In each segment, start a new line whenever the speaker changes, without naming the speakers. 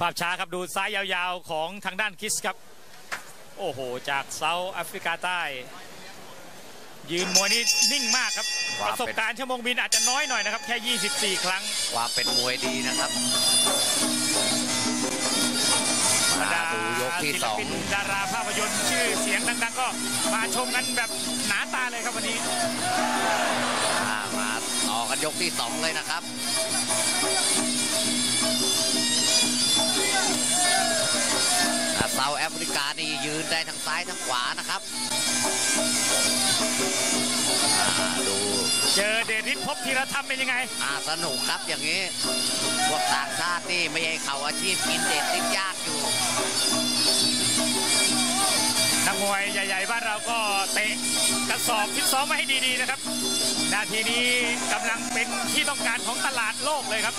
ภาพช้าครับดูซ้ายยาวๆของทางด้านคิสครับ โอ้โห จากเซาท์แอฟริกาใต้ ยืนมวยนี่นิ่งมากครับ
ว่า
ป
เป็น
ระสบการณ์ชั่วโมงบินอาจจะน้อยหน่อยนะครับ แค่ 24 ครั้ง
ความเป็นมวยดีนะครับ
บรร
มา
ดา
ดูยกที่
ศิ
ส
ล
อง
ปินดาราภาพยนตร์ชื่อเสียงดังๆ ก็มาชมกันแบบหนาตาเลยครับวันนี้
อ่ามาต่อกันยกที่สองเลยนะครับ ฟริกานี่ยืนได้ทั้งซ้ายทั้งขวานะครับอ่าดู
เจอเดริสพบธีรธรรมเป็นยังไง
อ่าสนุกครับอย่างนี้พวกต่างชาตินี่ไม่ใช่เขาอาชีพกินเด็ดติดยากอยู่
นัก มวยใหญ่ ๆ บ้านเราก็เตะกระสอบฟิตซ้อมมาให้ดีๆนะครับ นาทีนี้กำลังเป็นที่ต้องการของตลาดโลกเลยครับ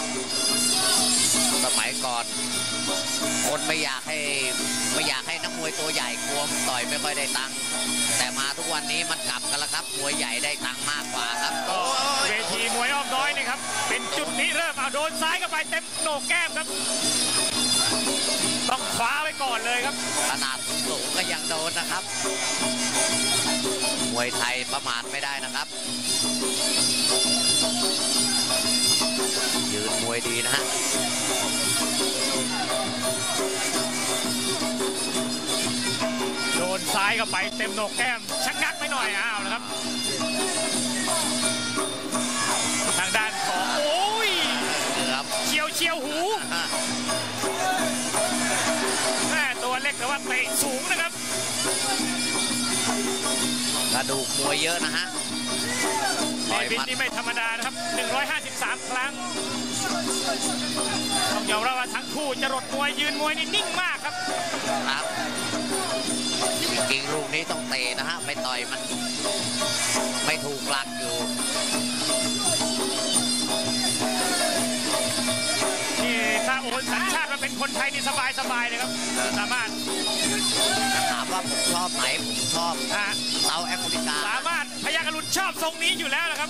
สมัยก่อน คนไม่อยากให้ไม่อยากให้นักมวยตัวใหญ่กลัวต่อยไม่ค่อยได้ตังค์แต่มาทุกวันนี้มันกลับกันแล้วครับมวยใหญ่ได้ตังค์มากกว่าครับ
ก็เวทีมวยอ้อมน้อยนี่ครับ เป็นจุดนี้เริ่มเอาโดนซ้ายเข้าไปเต็มโหนกแก้มครับ ต้องคว้าไว้ก่อนเลยครับ
ขนาดสูงก็ยังโดนนะครับ มวยไทยประมาทไม่ได้นะครับยืนมวยดีนะฮะ
โดนซ้ายเข้าไปเต็มโหนกแก้มชักงักไปหน่อยอ้าวนะครับ ระ
ดูกมวยเยอะนะฮะ
เด
ต่อย
วิด
หมัด
นี่ไม่ธรรมดานะครับ 153 ครั้ง ต้องยอมรับว่าทั้งคู่จะรดมวยยืนมวยนี่นิ่งมากครับ
ครับ จริงๆลูกนี้ต้องเตะนะฮะไม่ต่อยมัน ไม่ถูกหลักอยู่
นี่ถ้าโอนสัญชาติมาเป็นคนไทยนี่สบายสบายๆเลยครับ สามารถ
อบไหนผมชอบ
อ่า
เซาท์แอฟริกา
สามารถพยักรุณชอบทรงนี้อยู่แล้วนะครับ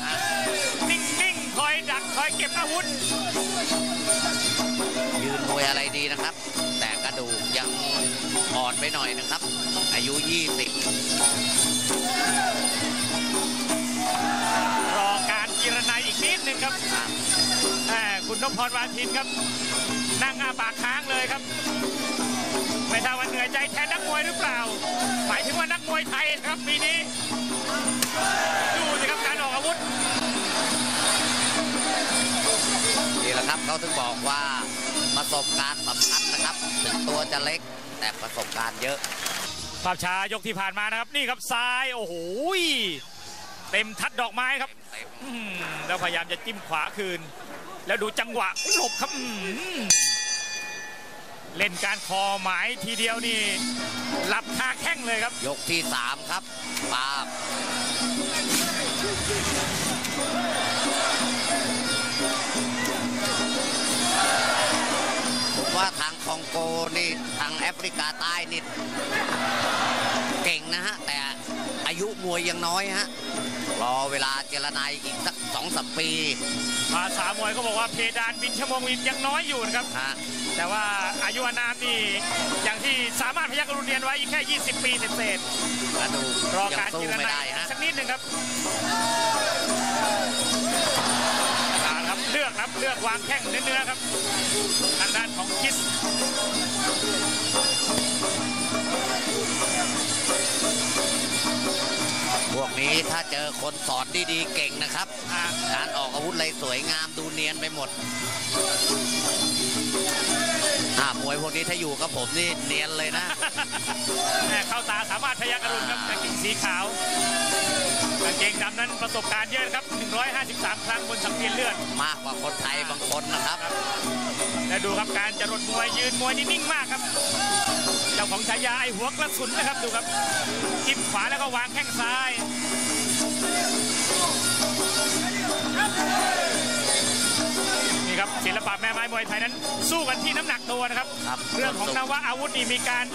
นิ่งๆ คอยดักคอยเก็บอาวุธ
ยืนมวยอะไรดีนะครับ แต่กระดูกยังอ่อนไปหน่อยนะครับ อายุ20
รอการกีรนัยอีกนิดนึงครับ
อะ
แหมคุณนพพรวาทินครับ นั่งอาปาก ยใจแทนนักมวยหรือเปล่า หมายถึงว่านักมวยไทยนะครับปีนี้ ดูสิครับการออกอาวุธ
นี่แหละครับเขาถึงบอกว่าประสบการณ์สำคัญนะครับ ถึงตัวจะเล็กแต่ประสบการณ์เยอะ
ภาพช้ายกที่ผ่านมานะครับนี่ครับซ้ายโอ้โหเต็มทัดดอกไม้ครับ
เต็ม
อืมแล้วพยายามจะจิ้มขวาคืน แล้วดูจังหวะหลบครับอืม เล่นการคอหมายทีเดียวนี่หลับคาแข้งเลยครับ
ยกที่ 3 ครับปาบผมว่าทางคองโกนี่ทางแอฟริกาใต้นี่เก่งนะฮะ แต่อายุมวยยังน้อยฮะ รอเวลาเจรนายอีกสัก สองสามปี
ภาษามวยก็บอกว่าเพดานบินชั่วโมงบินยังน้อยอยู่นะครับ
ฮะ
แต่ว่าอายุอานามนี่อย่างที่สามารถพยักรุณเรียนไว้แค่ 20 ปีเศษ
กระดูก
ๆรอ
ยัง
การ
สู้
กีร
ไม่
นั
ได้
ย
ฮะ
สักนิดหนึ่งครับเอาละครับเลือกครับเลือกวางแข้งเนื้อๆครับทางด้านของคิส
พวกนี้ถ้าเจอคนสอนดีๆเก่งนะครับ
อ่า
การออกอาวุธอะไรสวยงามดูเนียนไปหมดอ่ามวยพวกนี้ถ้าอยู่กับผมนี่เนียนเลยนะ
แม่เข้าตาสามารถพยักอรุณครับกางเกงสีขาวกางเกงดำนั้นประสบการณ์เยอะครับ 153 ครั้งบนสังเวียนเลือด
มากกว่าคนไทยบางคนนะครับ
และดูครับการจะรดมวยยืนมวยนี่นิ่งมากครับ เจ้าของฉายาไอหัวกระสุนนะครับดูครับ จิ้มขวาแล้วก็วางแข้งซ้ายนี่ครับศิลปะแม่ไม้มวยไทยนั้น สู้กันที่น้ำหนักตัวนะครับ
รบ
เรื่องของนวะอาวุธนี่มีการ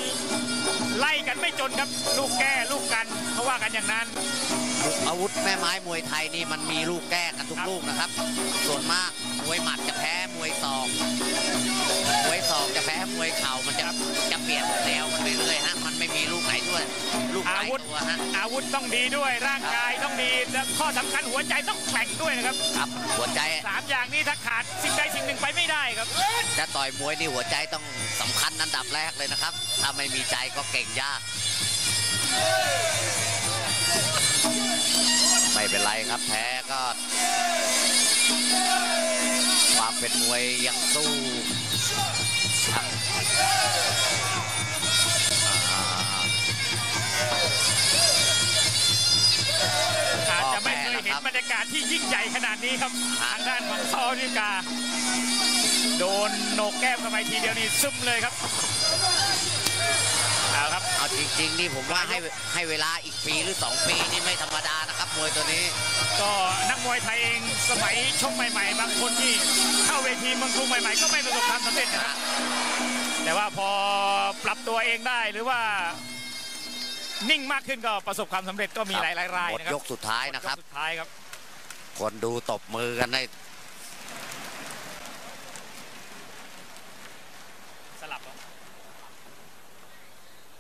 ไล่กันไม่จนครับ ลูกแก้ลูกกันเขาว่ากันอย่างนั้น
อาวุธแม่ไม้มวยไทยนี่มันมีลูกแก้กันทุกลูกนะครับ ส่วนมากมวยหมัดจะแพ้มวยสองมวยสองจะแพ้มวยเข่า
มัน
จะจะเปลี่ย
นแน
วมันไปเรื่อยฮะมันไม่มีลูกไหนด้วย
อาวุธต้องดีด้วยร่างกายต้องดีและข้อสำคัญหัวใจต้องแข็งด้วยนะครับ
ครับหัวใจ
สามอย่างนี้ถ้าขาดสิ่งใดสิ่งหนึ่งไปไม่ได้ครับ
จะต่อยมวยนี่หัวใจต้องสำคัญอันดับแรกเลยนะครับ ถ้าไม่มีใจก็เก่งยาก ไม่เป็นไรครับแพ้ก็ความเป็นมวยยังสู้
ยเห็นบรรยากาศที่ยิ่งใหญ่ขนาดนี้ครับ
ครั
ทา
บ
งด้านของซอนิกา โดนโหนกแก้มเข้าไปทีเดียวนี่ซึมเลยครับเอาครับ
เอาจริง ๆ นี่ผมว่าให้ให้เวลาอีกปีหรือ 2 ปีนี่ไม่ธรรมดานะครับมวยตัวนี้
ก็นักมวยไทยเองสมัยชกใหม่ ๆ บางคนที่เข้าเวทีเมืองกรุงใหม่ ๆ ก็ไม่ประสบความสำเร็จนะครับแต่ว่าพอปรับตัวเองได้หรือว่า นิ่งมากขึ้นก็ประสบความสำเร็จก็มีหลายๆราย
หมด
นะครับ
ยกสุดท้ายนะครับ
หมดยกสุดท้ายครับ
คนดูตบมือกันได้
สลับเหรอ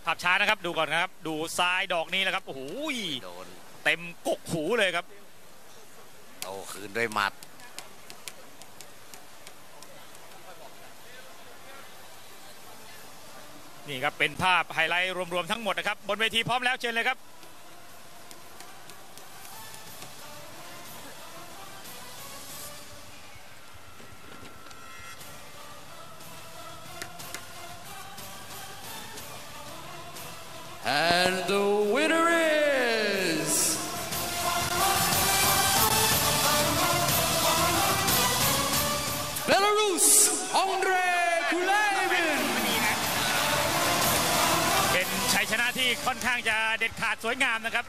ภาพช้านะครับดูก่อนนะครับ ดูซ้ายดอกนี้นะครับโอ้โห
โดน
เต็มกกหูเลยครับ
โตคืนด้วยหมัด
นี่ครับเป็นภาพไฮไลท์รวมๆทั้งหมดนะครับ บนเวทีพร้อมแล้วเชิญเลยครับ ค่อนข้างจะเด็ดขาดสวยงามนะครับ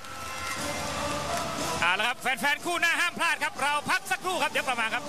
เอาละครับแฟนๆคู่หน้าห้ามพลาดครับ เราพักสักครู่ครับเดี๋ยวประมาณครับ